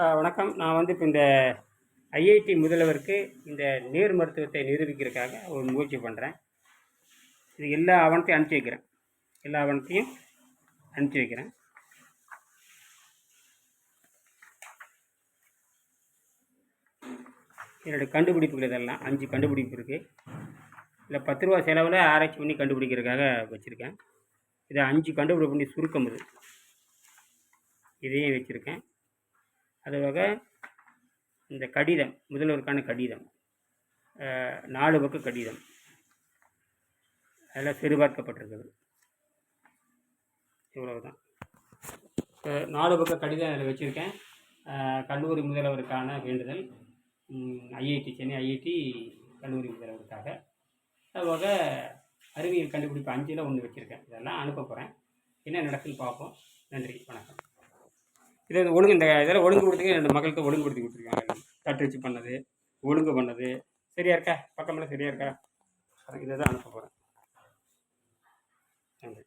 வணக்கம். நான் வந்து இப்போ இந்த ஐஐடி முதல்வருக்கு இந்த நீர் மருத்துவத்தை நிரூபிக்கிறதுக்காக ஒரு முயற்சி பண்ணுறேன் இது எல்லா ஆவணத்தையும் அனுப்பிச்சி வைக்கிறேன். எல்லா ஆவணத்தையும் அனுப்பிச்சி வைக்கிறேன். என்னுடைய கண்டுபிடிப்புகள் இதெல்லாம் அஞ்சு கண்டுபிடிப்பு இருக்குது இல்லை பத்து ரூபா செலவில் ஆராய்ச்சி பண்ணி கண்டுபிடிக்கிறதுக்காக வச்சுருக்கேன். இதை அஞ்சு கண்டுபிடிப்பு பண்ணி சுருக்கம் இது. இதையும் வச்சுருக்கேன். அதுவாக இந்த கடிதம் முதல்வருக்கான கடிதம். நாலு பக்க கடிதம். அதெல்லாம் சரிபார்க்கப்பட்டிருக்குது இவ்வளவுதான். நாலு பக்க கடிதம் அதில் வச்சுருக்கேன். கல்லூரி முதல்வருக்கான வேண்டுதல். ஐஐடி சென்னை ஐஐடி கல்லூரி முதல்வருக்காக. அதுபோக அறிவியல் கண்டுபிடிப்பு அஞ்சில் ஒன்று வச்சுருக்கேன். இதெல்லாம் அனுப்ப போகிறேன் என்ன நடக்குன்னு பார்ப்போம். நன்றி. வணக்கம். இது ஒழுங்கு இந்த இதில் ஒழுங்குபடுத்தி இந்த மக்களுக்கு ஒழுங்குபடுத்தி கொடுத்துருக்காங்க. தட்டு வச்சு பண்ணது ஒழுங்கு பண்ணது. சரியா இருக்கா? பக்கமெல்லாம் சரியா இருக்கா? இதை தான் அனுப்ப போகிறேன் நன்றி.